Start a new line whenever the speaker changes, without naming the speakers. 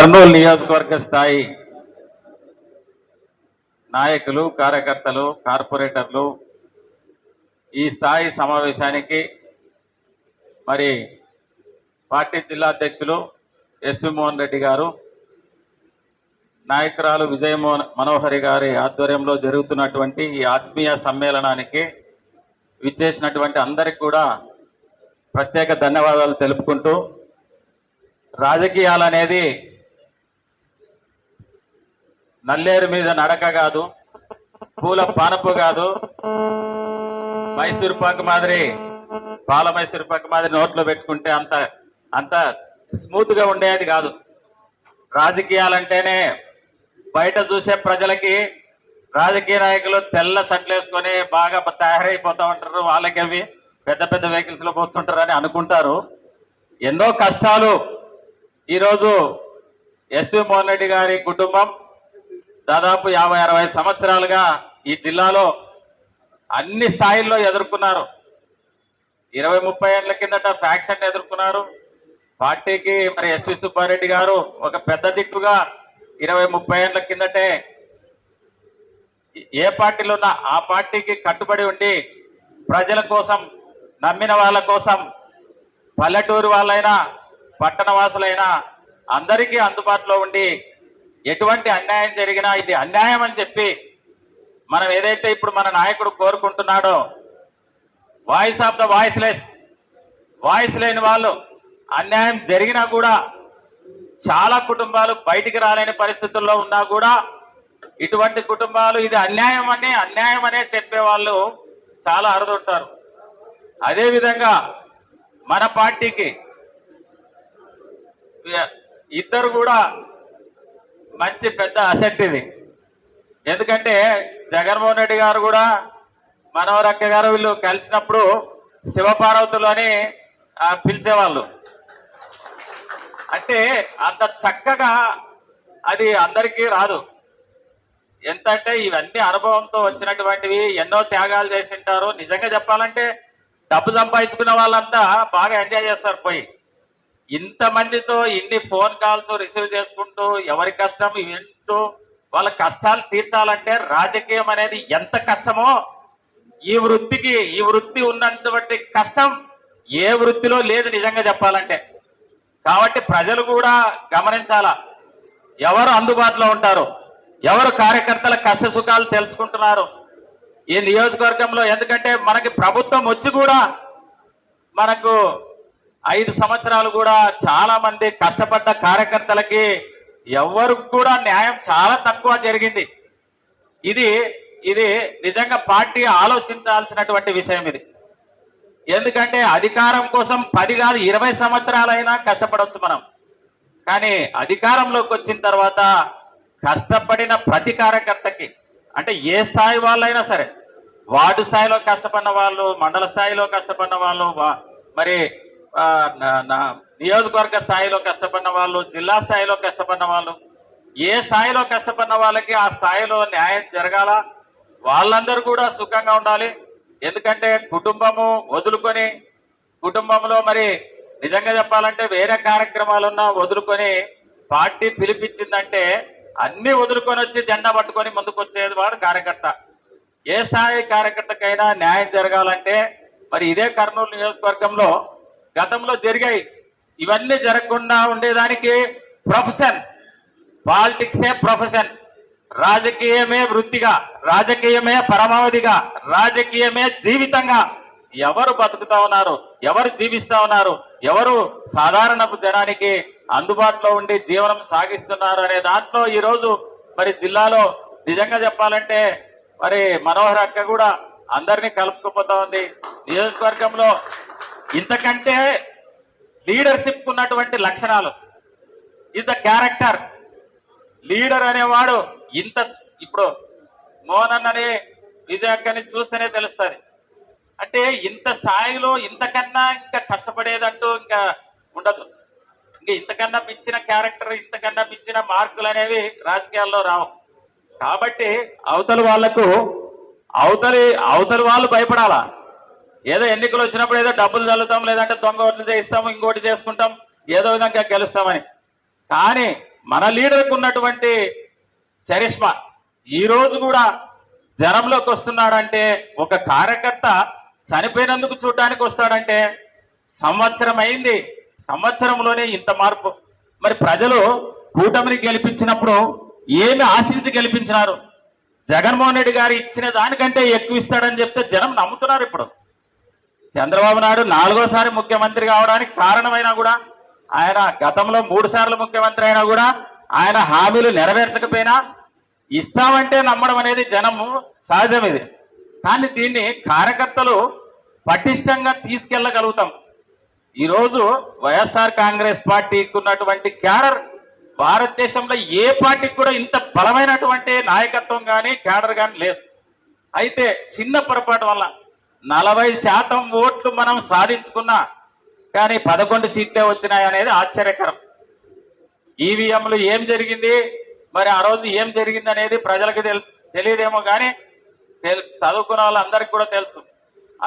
కర్నూలు నియోజకవర్గ స్థాయి నాయకులు కార్యకర్తలు కార్పొరేటర్లు ఈ స్థాయి సమావేశానికి మరి పార్టీ జిల్లా అధ్యక్షులు ఎస్వి మోహన్ రెడ్డి గారు నాయకురాలు విజయమోహన్ మనోహరి గారి ఆధ్వర్యంలో జరుగుతున్నటువంటి ఈ ఆత్మీయ సమ్మేళనానికి విచ్చేసినటువంటి అందరికి కూడా ప్రత్యేక ధన్యవాదాలు తెలుపుకుంటూ రాజకీయాలు అనేది నల్లేరు మీద నడక కాదు పూల పానపు కాదు. మైసూర్ పాక్ మాదిరి పాల మైసూర్ పాక్ మాదిరి నోట్లో పెట్టుకుంటే అంత అంత స్మూత్గా ఉండేది కాదు. రాజకీయాలంటేనే బయట చూసే ప్రజలకి రాజకీయ నాయకులు తెల్ల చట్లేసుకొని బాగా తయారైపోతా ఉంటారు. వాళ్ళకి అవి పెద్ద పెద్ద వెహికల్స్లో పోతుంటారు అని అనుకుంటారు. ఎన్నో కష్టాలు. ఈరోజు ఎస్వి మోహన్ రెడ్డి గారి కుటుంబం దాదాపు యాభై అరవై సంవత్సరాలుగా ఈ జిల్లాలో అన్ని స్థాయిల్లో ఎదుర్కొన్నారు. ఇరవై ముప్పై ఏళ్ళ కిందట ఫ్యాక్షన్ ఎదుర్కొన్నారు. పార్టీకి మరి ఎస్వి సుబ్బారెడ్డి గారు ఒక పెద్ద దిక్కుగా ఇరవై ముప్పై ఏళ్ళ కిందటే ఏ పార్టీలో ఉన్నా ఆ పార్టీకి కట్టుబడి ఉండి ప్రజల కోసం నమ్మిన వాళ్ళ కోసం పల్లెటూరు వాళ్ళైనా పట్టణ వాసులైనా అందరికీ అందుబాటులో ఉండి ఎటువంటి అన్యాయం జరిగినా ఇది అన్యాయం అని చెప్పి మనం ఏదైతే ఇప్పుడు మన నాయకుడు కోరుకుంటున్నాడో voice of the voiceless voice లేని వాళ్ళు అన్యాయం జరిగినా కూడా చాలా కుటుంబాలు బయటికి రాలేని పరిస్థితుల్లో ఉన్నా కూడా ఇటువంటి కుటుంబాలు ఇది అన్యాయం అని అన్యాయం అనే చెప్పే వాళ్ళు చాలా అరుదుంటారు. అదేవిధంగా మన పార్టీకి ఇద్దరు కూడా మంచి పెద్ద అసెట్ ఇది. ఎందుకంటే జగన్మోహన్ రెడ్డి గారు కూడా మనోరక్క గారు వీళ్ళు కలిసినప్పుడు శివపార్వతులు అని పిలిచేవాళ్ళు. అంటే అంత చక్కగా అది అందరికీ రాదు. ఎంత అంటే ఇవన్నీ అనుభవంతో వచ్చినటువంటివి ఎన్నో త్యాగాలు చేసి ఉంటారు. నిజంగా చెప్పాలంటే డబ్బు సంపాదించుకున్న వాళ్ళంతా బాగా ఎంజాయ్ చేస్తారు పోయి. ఇంతమందితో ఇన్ని ఫోన్ కాల్స్ రిసీవ్ చేసుకుంటూ ఎవరి కష్టం వింటూ వాళ్ళ కష్టాలు తీర్చాలంటే రాజకీయం అనేది ఎంత కష్టమో ఈ వృత్తికి ఈ వృత్తి ఉన్నటువంటి కష్టం ఏ వృత్తిలో లేదు నిజంగా చెప్పాలంటే. కాబట్టి ప్రజలు కూడా గమనించాలా ఎవరు అందుబాటులో ఉంటారు ఎవరు కార్యకర్తల కష్ట సుఖాలు తెలుసుకుంటున్నారు. ఈ నియోజకవర్గంలో ఎందుకంటే మనకి ప్రభుత్వం వచ్చి కూడా మనకు ఐదు సంవత్సరాలు కూడా చాలా మంది కష్టపడ్డ కార్యకర్తలకి ఎవరికి కూడా న్యాయం చాలా తక్కువ జరిగింది. ఇది ఇది నిజంగా పార్టీ ఆలోచించాల్సినటువంటి విషయం ఇది. ఎందుకంటే అధికారం కోసం పది కాదు ఇరవై సంవత్సరాలైనా కష్టపడవచ్చు మనం. కానీ అధికారంలోకి వచ్చిన తర్వాత కష్టపడిన ప్రతి కార్యకర్తకి అంటే ఏ స్థాయి వాళ్ళైనా సరే వార్డు స్థాయిలో కష్టపడిన వాళ్ళు మండల స్థాయిలో కష్టపడిన వాళ్ళు వా- మరి నియోజకవర్గ స్థాయిలో కష్టపడిన వాళ్ళు జిల్లా స్థాయిలో కష్టపడిన వాళ్ళు ఏ స్థాయిలో కష్టపడిన వాళ్ళకి ఆ స్థాయిలో న్యాయం జరగాల? వాళ్ళందరూ కూడా సుఖంగా ఉండాలి. ఎందుకంటే కుటుంబము వదులుకొని కుటుంబంలో మరి నిజంగా చెప్పాలంటే వేరే కార్యక్రమాలున్నా వదులుకొని పార్టీ పిలిపించిందంటే అన్ని వదులుకొని వచ్చి జెండా పట్టుకొని ముందుకు వచ్చేది వాడు కార్యకర్త. ఏ స్థాయి కార్యకర్తకైనా న్యాయం జరగాలంటే మరి ఇదే కర్నూలు నియోజకవర్గంలో గతంలో జరిగాయి. ఇవన్నీ జరగకుండా ఉండేదానికి ప్రొఫెషన్. పాలిటిక్సే ప్రొఫెషన్. రాజకీయమే వృత్తిగా రాజకీయమే పరమావధిగా రాజకీయమే జీవితంగా. ఎవరు బతుకుతా ఉన్నారు? ఎవరు జీవిస్తా ఉన్నారు? ఎవరు సాధారణ జనానికి అందుబాటులో ఉండి జీవనం సాగిస్తున్నారు అనే దాంట్లో ఈ రోజు మరి జిల్లాలో నిజంగా చెప్పాలంటే మరి మనోహర్ అక్క కూడా అందరినీ కలుపుకుపోతా ఉంది. నియోజకవర్గంలో ఇంతకంటే లీడర్షిప్ ఉన్నటువంటి లక్షణాలు. ఇస్ ద క్యారెక్టర్ లీడర్ అనేవాడు ఇంత ఇప్పుడు మోహన్ అన్నని విజయక్కని చూస్తేనే తెలుస్తుంది. అంటే ఇంత స్థాయిలో ఇంతకన్నా ఇంకా కష్టపడేదంటూ ఇంకా ఉండదు. ఇంకా ఇంతకన్నా మించిన క్యారెక్టర్ ఇంతకన్నా మించిన మార్కులు అనేవి రాజకీయాల్లో రావు. కాబట్టి అవతల వాళ్ళకు అవతలి అవతలి వాళ్ళు భయపడాలా? ఏదో ఎన్నికలు వచ్చినప్పుడు ఏదో డబ్బులు చల్లుతాం లేదంటే దొంగ ఓట్లు చేయిస్తాము ఇంకోటి చేసుకుంటాం ఏదో విధంగా గెలుస్తామని. కానీ మన లీడర్కు ఉన్నటువంటి చరిష్మా ఈరోజు కూడా జనంలోకి వస్తున్నాడంటే ఒక కార్యకర్త చనిపోయినందుకు చూడడానికి వస్తాడంటే సంవత్సరం అయింది సంవత్సరంలోనే ఇంత మార్పు. మరి ప్రజలు కూటమిని గెలిపించినప్పుడు ఏమి ఆశించి గెలిపించినారు? జగన్మోహన్ రెడ్డి గారు ఇచ్చిన దానికంటే ఎక్కువ ఇస్తాడని చెప్తే జనం నమ్ముతున్నారు ఇప్పుడు. చంద్రబాబు నాయుడు నాలుగోసారి ముఖ్యమంత్రి కావడానికి కారణమైనా కూడా ఆయన గతంలో మూడు సార్లు ముఖ్యమంత్రి అయినా కూడా ఆయన హామీలు నెరవేర్చకపోయినా ఇస్తామంటే నమ్మడం అనేది జనము సహజం ఇది కానీ దీన్ని కార్యకర్తలు పటిష్టంగా తీసుకెళ్ళగలుగుతాం. ఈరోజు వైఎస్ఆర్ కాంగ్రెస్ పార్టీకి ఉన్నటువంటి క్యాడర్ భారతదేశంలో ఏ పార్టీకి కూడా ఇంత బలమైనటువంటి నాయకత్వం కానీ క్యాడర్ కానీ లేదు. అయితే చిన్న పొరపాటు వల్ల నలభై శాతం ఓట్లు మనం సాధించుకున్నా కానీ పదకొండు సీట్లే వచ్చినాయి అనేది ఆశ్చర్యకరం. ఈవీఎంలు ఏం జరిగింది? మరి ఆ రోజు ఏం జరిగింది అనేది ప్రజలకు తెలుసు. తెలియదేమో కానీ తెలు చదువుకున్న వాళ్ళందరికీ కూడా తెలుసు.